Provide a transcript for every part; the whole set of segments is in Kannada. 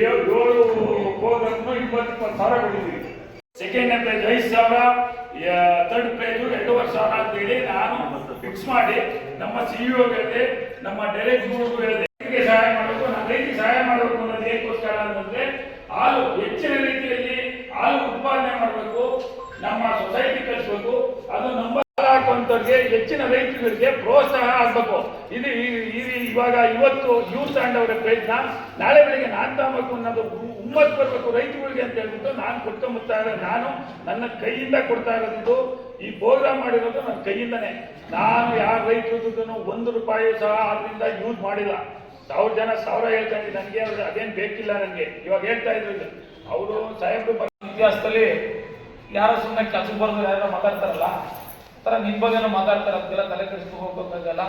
ಏಳು ಕೋದನ್ನು ಇಪ್ಪತ್ತು ಇಪ್ಪತ್ತು ಸಾವಿರ ಸೆಕೆಂಡ್ ಪೇಜ್ ಐದು ಸಾವಿರ ಥರ್ಡ್ ಪೇಜು ಎರಡೂವರೆ ಸಾವಿರ ಅಂತೇಳಿ ನಾನು ಫಿಕ್ಸ್ ಮಾಡಿ ನಮ್ಮ ಸಿ ಸಿಇಒಗಳಿಗೆ ನಮ್ಮ ಡೈರೆಕ್ಟ್ ಗುರುಗೂ ಹೇಳಿದೆ ಸಹಾಯ ಮಾಡಬೇಕು. ನಾನು ರೈತರಿಗೆ ಸಹಾಯ ಮಾಡಬೇಕು ಅನ್ನೋದು ಏನಕ್ಕೋಸ್ಕರ ಅಂತಂದ್ರೆ, ಹಾಲು ಹೆಚ್ಚಿನ ರೀತಿಯಲ್ಲಿ ಹಾಲು ಉತ್ಪಾದನೆ ಮಾಡಬೇಕು, ನಮ್ಮ ಸೊಸೈಟಿ ಕಳಿಸ್ಬೇಕು ಅದು ನಂಬರ್ ಹಾಕುವಂಥವ್ರಿಗೆ, ಹೆಚ್ಚಿನ ರೈತರಿಗೆ ಪ್ರೋತ್ಸಾಹ ಆಗಬೇಕು. ಇದು ಈ ಇವಾಗ ಇವತ್ತು ಯೂತ್ ಅವರ ಪ್ರಯತ್ನ. ನಾಳೆ ಬೆಳಿಗ್ಗೆ ನಾನು ತಗೋಬೇಕು ಅನ್ನೋದು ಉಮ್ಮತ್ ಬರಬೇಕು ರೈತರುಗಳಿಗೆ ಅಂತ ಹೇಳ್ಬಿಟ್ಟು ನಾನು ಕೊಟ್ಕೊಂಬತ್ತಾ ಇರೋದು ನಾನು. ನನ್ನ ಕೈಯಿಂದ ಕೊಡ್ತಾ ಇರೋದು ಈ ಪ್ರೋಗ್ರಾಮ್ ಮಾಡಿರೋದು ನನ್ನ ಕೈಯಿಂದನೇ. ನಾನು ಯಾರ ರೈತರದ್ದು ಒಂದು ರೂಪಾಯಿ ಸಹ ಅದರಿಂದ ಯೂಸ್ ಮಾಡಿಲ್ಲ. ಸಾವಿರ ಜನ ಸಾವಿರ ಹೇಳ್ತಾರೆ ನನಗೆ ಅದೇನು ಬೇಕಿಲ್ಲ ನನಗೆ. ಇವಾಗ ಹೇಳ್ತಾ ಇದ್ರು ಅವರು ಸಾಹೇಬರು ಇತಿಹಾಸದಲ್ಲಿ ಯಾರೋ ಸುಮ್ಮನೆ ಕೆಲಸಕ್ಕೆ ಬರೋದು ಯಾರೋ ಮಾತಾಡ್ತಾರಲ್ಲ ಥರ ನಿಮ್ಮ ಬಗ್ಗೆನೂ ಮಾತಾಡ್ತಾರೆ ಅದಕ್ಕೆಲ್ಲ ತಲೆ ಕೆಡಿಸ್ಕೋಬೇಕಾಗಲ್ಲ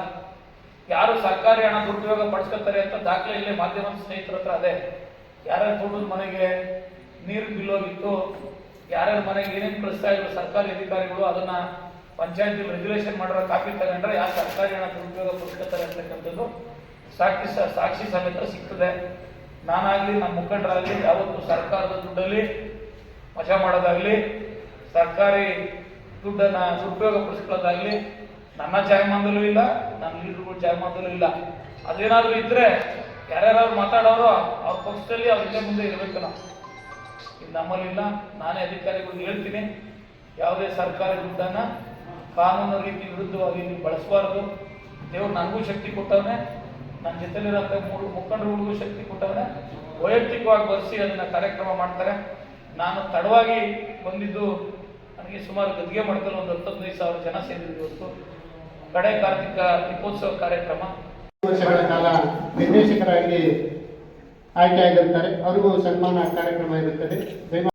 ಯಾರು ಸರ್ಕಾರಿ ಹಣ ದುರುಪಯೋಗ ಪಡಿಸ್ಕೊತಾರೆ ಅಂತ ದಾಖಲೆ ಇಲ್ಲಿ ಮಾಧ್ಯಮದ ಸ್ನೇಹಿತರ ಹತ್ರ ಅದೇ. ಯಾರ್ಯಾರು ತೋಟದ ಮನೆಗೆ ನೀರು ಬಿಲ್ ಹೋಗಿತ್ತು ಯಾರ್ಯಾರ ಮನೆಗೆ ಏನೇನು ಕಳಿಸ್ತಾ ಇದ್ರು ಸರ್ಕಾರಿ ಅಧಿಕಾರಿಗಳು, ಅದನ್ನ ಪಂಚಾಯತ್ ರೆಗ್ಯುಲೇಷನ್ ಮಾಡಿರೋ ಕಾಪಿ ತಗೊಂಡ್ರೆ ಯಾರು ಸರ್ಕಾರಿ ಹಣ ದುರುಪಯೋಗ ಪಡಿಸ್ಕೊತಾರೆ ಅಂತಕ್ಕಂಥದ್ದು ಸಾಕ್ಷಿ ಸಾಕ್ಷಿ ಸಮೇತ ಸಿಗ್ತದೆ. ನಾನಾಗ್ಲಿ ನಮ್ಮ ಮುಖಂಡರಾಗಲಿ, ಯಾವತ್ತು ಸರ್ಕಾರದ ದುಡ್ಡಲ್ಲಿ ವಶ ಮಾಡೋದಾಗ್ಲಿ, ಸರ್ಕಾರಿ ದುಡ್ಡನ್ನ ದುರುಪಯೋಗ ಪಡಿಸ್ಕೊಳ್ಳೋದಾಗ್ಲಿ ನನ್ನ ಜಾಯಮಾನದಲ್ಲೂ ಇಲ್ಲ, ನನ್ನ ಲೀಡರ್ಗಳ ಜಾಯಮಾನದಲ್ಲೂ ಇಲ್ಲ. ಅದೇನಾದ್ರೂ ಇದ್ರೆ ಯಾರ್ಯಾರು ಮಾತಾಡೋರು ಅವ್ರ ಪಕ್ಷದಲ್ಲಿ ಅವ್ರ ಮುಂದೆ ಇರಬೇಕು ನಾವು. ಇದು ನಮ್ಮಲ್ಲಿಲ್ಲ ನಾನೇ ಅಧಿಕಾರಿಗಳಿಗೆ ಹೇಳ್ತೀನಿ, ಯಾವುದೇ ಸರ್ಕಾರಿ ದುಡ್ಡನ್ನ ಕಾನೂನು ರೀತಿ ವಿರುದ್ಧವಾಗಿ ನೀವು ಬಳಸಬಾರ್ದು. ದೇವ್ರು ನನಗೂ ಶಕ್ತಿ ಕೊಟ್ಟವನೆ ನನ್ನ ಜೊತೆಲಿರೋಂಥ ಮೂರು ಮುಖಂಡರುಗಳಿಗೂ ಶಕ್ತಿ ಕೊಟ್ಟವನೆ, ವೈಯಕ್ತಿಕವಾಗಿ ಬರೆಸಿ ಅದನ್ನ ಕಾರ್ಯಕ್ರಮ ಮಾಡ್ತಾರೆ. ನಾನು ತಡವಾಗಿ ಬಂದಿದ್ದು, ನನಗೆ ಸುಮಾರು ಗದ್ಗೆ ಮಾಡ್ತಲ್ಲ ಒಂದು ಸಾವಿರ ಜನ ಸೇರಿದ್ರು ಇವತ್ತು. ಕಡೆ ಕಾರ್ತಿಕ ದೀಪೋತ್ಸವ ಕಾರ್ಯಕ್ರಮ. ವರ್ಷಗಳ ಕಾಲ ನಿರ್ದೇಶಕರಾಗಿ ಆಯ್ಕೆಯಾಗಿರ್ತಾರೆ ಅವರಿಗೂ ಸನ್ಮಾನ ಕಾರ್ಯಕ್ರಮ ಇರುತ್ತದೆ. ದಯಮಾಡಿ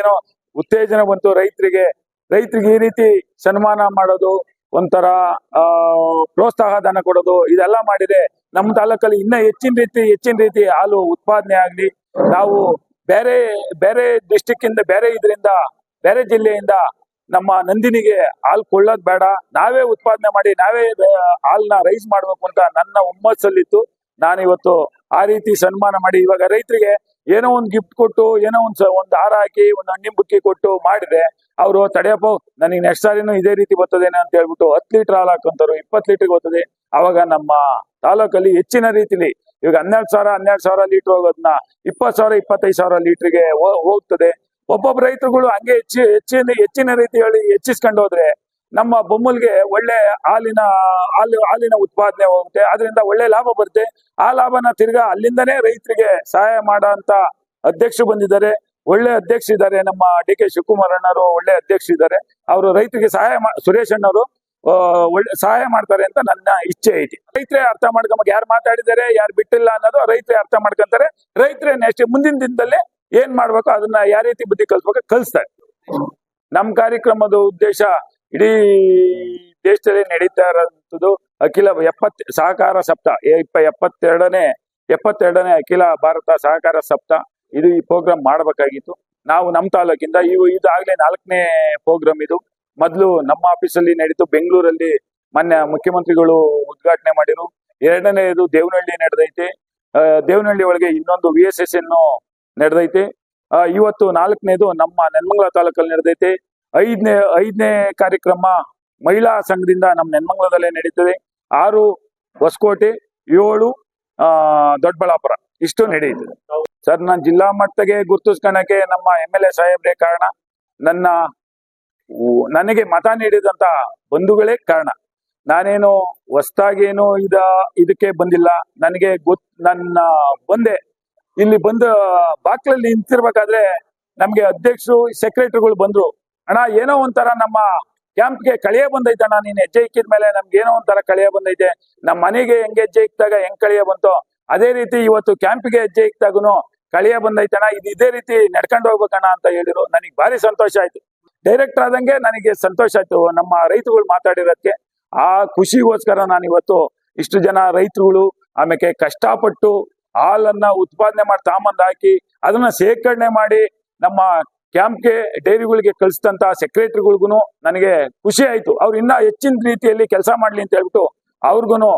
ಏನೋ ಉತ್ತೇಜನ ಬಂತು ರೈತರಿಗೆ. ರೈತರಿಗೆ ಈ ರೀತಿ ಸನ್ಮಾನ ಮಾಡೋದು ಒಂಥರ ಆ, ಪ್ರೋತ್ಸಾಹ ಧನ ಕೊಡೋದು ಇದೆಲ್ಲ ಮಾಡಿದ್ರೆ ನಮ್ಮ ತಾಲೂಕಲ್ಲಿ ಇನ್ನ ಹೆಚ್ಚಿನ ರೀತಿ ಹೆಚ್ಚಿನ ರೀತಿ ಹಾಲು ಉತ್ಪಾದನೆ ಆಗ್ಲಿ ನಾವು ಬೇರೆ ಬೇರೆ ಡಿಸ್ಟಿಕ್ ಇಂದ ಬೇರೆ ಇದರಿಂದ ಬೇರೆ ಜಿಲ್ಲೆಯಿಂದ ನಮ್ಮ ನಂದಿನಿಗೆ ಹಾಲು ಕೊಳ್ಳೋದು ಬೇಡ. ನಾವೇ ಉತ್ಪಾದನೆ ಮಾಡಿ ನಾವೇ ಹಾಲ್ನ ರೈಸ್ ಮಾಡ್ಬೇಕು ಅಂತ ನನ್ನ ಹುಮ್ಮಸ್ಸಲ್ಲಿತ್ತು. ನಾನಿವತ್ತು ಆ ರೀತಿ ಸನ್ಮಾನ ಮಾಡಿ ಇವಾಗ ರೈತರಿಗೆ ಏನೋ ಒಂದು ಗಿಫ್ಟ್ ಕೊಟ್ಟು ಏನೋ ಒಂದು ಒಂದು ಹಾರ ಹಾಕಿ ಒಂದು ಹಣ್ಣಿನ ಬುಕ್ಕಿ ಕೊಟ್ಟು ಮಾಡಿದ್ರೆ ಅವರು ತಡೆಯಪ್ಪ, ನನಗೆ ನೆಕ್ಸ್ಟ್ ಸಾರಿನೂ ಇದೇ ರೀತಿ ಬರ್ತದೇನೆ ಅಂತ ಹೇಳ್ಬಿಟ್ಟು ಹತ್ತು ಲೀಟರ್ ಹಾಲು ಹಾಕೊಂತಾರು ಇಪ್ಪತ್ತು ಲೀಟರ್ ಬರ್ತದೆ. ಅವಾಗ ನಮ್ಮ ತಾಲೂಕಲ್ಲಿ ಹೆಚ್ಚಿನ ರೀತಿಲಿ ಇವಾಗ ಹನ್ನೆರಡು ಸಾವಿರ ಹನ್ನೆರಡು ಸಾವಿರ ಲೀಟರ್ ಹೋಗೋದನ್ನ ಇಪ್ಪತ್ತು ಸಾವಿರ, ಇಪ್ಪತ್ತೈದು ಸಾವಿರ ಲೀಟರ್ಗೆ ಹೋಗ್ತದೆ. ಒಬ್ಬೊಬ್ಬ ರೈತರುಗಳು ಹಂಗೆ ಹೆಚ್ಚಿ, ಹೆಚ್ಚಿನ ಹೆಚ್ಚಿನ ರೀತಿಯಲ್ಲಿ ಹೆಚ್ಚಿಸ್ಕೊಂಡು ಹೋದ್ರೆ ನಮ್ಮ ಬೊಮ್ಮಲ್ಗೆ ಒಳ್ಳೆ ಹಾಲಿನ, ಹಾಲು, ಹಾಲಿನ ಉತ್ಪಾದನೆ ಹೋಗುತ್ತೆ. ಅದರಿಂದ ಒಳ್ಳೆ ಲಾಭ ಬರುತ್ತೆ. ಆ ಲಾಭನ ತಿರ್ಗಾ ಅಲ್ಲಿಂದನೇ ರೈತರಿಗೆ ಸಹಾಯ ಮಾಡೋ ಅಂತ ಅಧ್ಯಕ್ಷರು ಬಂದಿದ್ದಾರೆ. ಒಳ್ಳೆ ಅಧ್ಯಕ್ಷ ಇದ್ದಾರೆ. ನಮ್ಮ ಡಿ ಕೆ ಶಿವಕುಮಾರ್ ಅಣ್ಣರು ಒಳ್ಳೆ ಅಧ್ಯಕ್ಷ ಇದ್ದಾರೆ. ಅವರು ರೈತರಿಗೆ ಸಹಾಯ ಸುರೇಶ್ ಅಣ್ಣವರು ಒಳ್ಳೆ ಸಹಾಯ ಮಾಡ್ತಾರೆ ಅಂತ ನನ್ನ ಇಚ್ಛೆ ಐತಿ ರೈತರೇ ಅರ್ಥ ಮಾಡ್ಕೊಂಬ, ಯಾರು ಮಾತಾಡಿದ್ದಾರೆ, ಯಾರು ಬಿಟ್ಟಿಲ್ಲ ಅನ್ನೋದು ರೈತರೇ ಅರ್ಥ ಮಾಡ್ಕೊಂತಾರೆ. ರೈತರೇ ನೆಕ್ಸ್ಟ್ ಮುಂದಿನ ದಿನದಲ್ಲಿ ಏನ್ ಮಾಡ್ಬೇಕು ಅದನ್ನ ಯಾವ ರೀತಿ ಬುದ್ಧಿ ಕಲ್ಸ್ಬೇಕು ಕಲಿಸ್ತಾರೆ. ನಮ್ಮ ಕಾರ್ಯಕ್ರಮದ ಉದ್ದೇಶ ಇಡೀ ದೇಶದಲ್ಲಿ ನಡೀತಾ ಇರೋಂಥದ್ದು ಅಖಿಲ ಎಪ್ಪತ್, ಸಹಕಾರ ಸಪ್ತಾಹ ಇಪ್ಪ ಎಪ್ಪತ್ತೆರಡನೇ ಎಪ್ಪತ್ತೆರಡನೇ ಅಖಿಲ ಭಾರತ ಸಹಕಾರ ಸಪ್ತಾಹ ಇದು ಈ ಪ್ರೋಗ್ರಾಮ್ ಮಾಡಬೇಕಾಗಿತ್ತು. ನಾವು ನಮ್ಮ ತಾಲೂಕಿಂದ ಇವು ಇದಾಗಲೇ ನಾಲ್ಕನೇ ಪ್ರೋಗ್ರಾಮ್ ಇದು. ಮೊದಲು ನಮ್ಮ ಆಫೀಸಲ್ಲಿ ನಡೀತು. ಬೆಂಗಳೂರಲ್ಲಿ ಮೊನ್ನೆ ಮುಖ್ಯಮಂತ್ರಿಗಳು ಉದ್ಘಾಟನೆ ಮಾಡಿರು ಎರಡನೇದು ದೇವನಹಳ್ಳಿ ನಡೆದೈತೆ. ದೇವನಹಳ್ಳಿ ಒಳಗೆ ಇನ್ನೊಂದು ವಿ ಎಸ್ ಎಸ್ ಎನ್ನು ನಡೆದೈತೆ. ಇವತ್ತು ನಾಲ್ಕನೇದು ನಮ್ಮ ನೆನ್ಮಂಗ್ಲ ತಾಲೂಕಲ್ಲಿ ನಡೆದೈತೆ. ಐದನೇ ಐದನೇ ಕಾರ್ಯಕ್ರಮ ಮಹಿಳಾ ಸಂಘದಿಂದ ನಮ್ಮ ನೆನ್ಮಂಗ್ಲದಲ್ಲೇ ನಡೀತದೆ. ಆರು ಹೊಸಕೋಟೆ, ಏಳು ದೊಡ್ಡಬಳ್ಳಾಪುರ. ಇಷ್ಟು ನಡೆಯುತ್ತದೆ ಸರ್, ನಾನು ಜಿಲ್ಲಾ ಮಟ್ಟಕ್ಕೆ ಗುರುತಿಸ್ಕೊಳಕ್ಕೆ ನಮ್ಮ ಎಂ ಎಲ್ ಎ ಸಾಹೇಬ್ರೆ ಕಾರಣ. ನನ್ನ ನನಗೆ ಮತ ನೀಡಿದಂತ ಬಂಧುಗಳೇ ಕಾರಣ. ನಾನೇನು ಹೊಸ್ದಾಗೇನು ಇದ, ಇದಕ್ಕೆ ಬಂದಿಲ್ಲ. ನನಗೆ ಗೊತ್, ನನ್ನ ಬಂದೆ, ಇಲ್ಲಿ ಬಂದು ಬಾಕ್ಲಲ್ಲಿ ನಿಂತಿರ್ಬೇಕಾದ್ರೆ ನಮ್ಗೆ ಅಧ್ಯಕ್ಷರು, ಸೆಕ್ರೆಟರಿಗಳು ಬಂದ್ರು. ಅಣ್ಣ, ಏನೋ ಒಂಥರ ನಮ್ಮ ಕ್ಯಾಂಪ್ಗೆ ಕಳೆಯ ಬಂದೈತೆ ಅಣ್ಣ. ನೀನ್ ಹೆಜ್ಜೆ ಇಕ್ಕಿದ ಮೇಲೆ ನಮ್ಗೆ ಏನೋ ಒಂಥರ ಕಳೆಯ ಬಂದೈತೆ. ನಮ್ಮ ಮನೆಗೆ ಹೆಂಗ್ ಹೆಜ್ಜೆ ಇಕ್ಕಿದಾಗ ಹೆಂಗ್ ಕಳೆಯ ಬಂತು ಅದೇ ರೀತಿ ಇವತ್ತು ಕ್ಯಾಂಪ್ಗೆ ಹೆಜ್ಜೆ ಇಕ್ತಾಗೂ ಕಳಿಯ ಬಂದೈತಣ ಇದು ಇದೇ ರೀತಿ ನಡ್ಕೊಂಡು ಹೋಗ್ಬೇಕಣ್ಣ ಅಂತ ಹೇಳಿದ್ರು. ನನಗೆ ಭಾರಿ ಸಂತೋಷ ಆಯ್ತು. ಡೈರೆಕ್ಟರ್ ಆದಂಗೆ ನನಗೆ ಸಂತೋಷ ಆಯ್ತು. ನಮ್ಮ ರೈತರುಗಳು ಮಾತಾಡಿರೋದಕ್ಕೆ ಆ ಖುಷಿಗೋಸ್ಕರ ನಾನು ಇವತ್ತು ಇಷ್ಟು ಜನ ರೈತರುಗಳು ಆಮೇಲೆ ಕಷ್ಟಪಟ್ಟು ಹಾಲನ್ನ ಉತ್ಪಾದನೆ ಮಾಡಿ ತಾಮಂದ್ ಹಾಕಿ ಅದನ್ನ ಶೇಖರಣೆ ಮಾಡಿ ನಮ್ಮ ಕ್ಯಾಂಪ್ಗೆ ಡೈರಿಗಳಿಗೆ ಕಳಿಸಿದಂತ ಸೆಕ್ರೆಟರಿಗಳಿಗೂ ನನಗೆ ಖುಷಿ ಆಯ್ತು. ಅವ್ರು ಇನ್ನ ಹೆಚ್ಚಿನ ರೀತಿಯಲ್ಲಿ ಕೆಲಸ ಮಾಡ್ಲಿ ಅಂತ ಹೇಳ್ಬಿಟ್ಟು ಅವ್ರಿಗೂ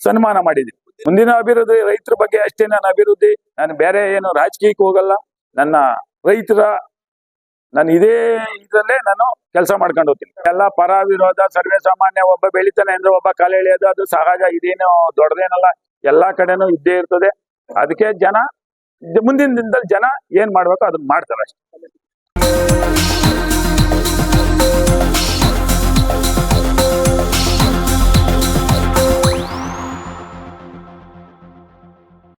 ಸನ್ಮಾನ ಮಾಡಿದ್ವಿ. ಮುಂದಿನ ಅಭಿವೃದ್ಧಿ ರೈತರ ಬಗ್ಗೆ ಅಷ್ಟೇ ನನ್ನ ಅಭಿವೃದ್ಧಿ, ನಾನು ಬೇರೆ ಏನು ರಾಜಕೀಯಕ್ಕೆ ಹೋಗಲ್ಲ. ನನ್ನ ರೈತರ, ನಾನು ಇದೇ ಇದರಲ್ಲೇ ನಾನು ಕೆಲಸ ಮಾಡ್ಕೊಂಡು ಹೋಗ್ತೀನಿ. ಎಲ್ಲ ಪರ ವಿರೋಧ ಸರ್ವೇ ಸಾಮಾನ್ಯ, ಒಬ್ಬ ಬೆಳಿತಾನೆ ಅಂದ್ರೆ ಒಬ್ಬ ಕಾಲ ಎಳೆಯೋದು, ಅದು ಸಹಜ, ಇದೇನು ದೊಡ್ಡದೇನಲ್ಲ. ಎಲ್ಲಾ ಕಡೆನೂ ಇದ್ದೇ ಇರ್ತದೆ. ಅದಕ್ಕೆ ಜನ, ಮುಂದಿನ ದಿನದಲ್ಲಿ ಜನ ಏನ್ ಮಾಡ್ಬೇಕು ಅದನ್ನ ಮಾಡ್ತಾರೆ ಅಷ್ಟೇ.